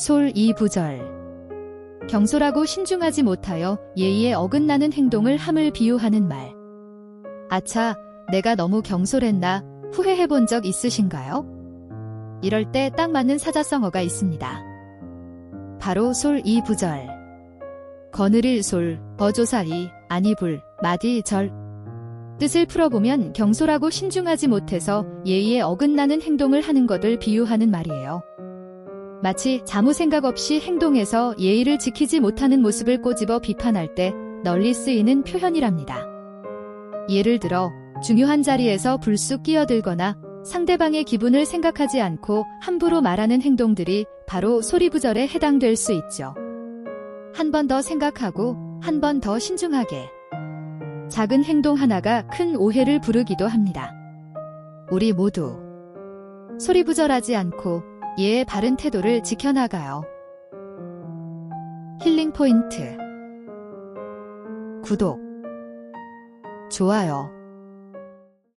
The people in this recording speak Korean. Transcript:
솔 이부절 경솔하고 신중하지 못하여 예의에 어긋나는 행동을 함을 비유하는 말. 아차, 내가 너무 경솔했나 후회해 본 적 있으신가요? 이럴 때 딱 맞는 사자성어가 있습니다. 바로 솔 이부절. 거느릴 솔, 버조사리, 아니불, 마디절. 뜻을 풀어보면 경솔하고 신중하지 못해서 예의에 어긋나는 행동을 하는 것을 비유하는 말이에요. 마치 아무 생각 없이 행동해서 예의를 지키지 못하는 모습을 꼬집어 비판할 때 널리 쓰이는 표현이랍니다. 예를 들어 중요한 자리에서 불쑥 끼어들거나 상대방의 기분을 생각하지 않고 함부로 말하는 행동들이 바로 소리부절에 해당될 수 있죠. 한 번 더 생각하고 한 번 더 신중하게. 작은 행동 하나가 큰 오해를 부르기도 합니다. 우리 모두 소리부절하지 않고 예의 바른 태도를 지켜나가요. 힐링 포인트. 구독, 좋아요,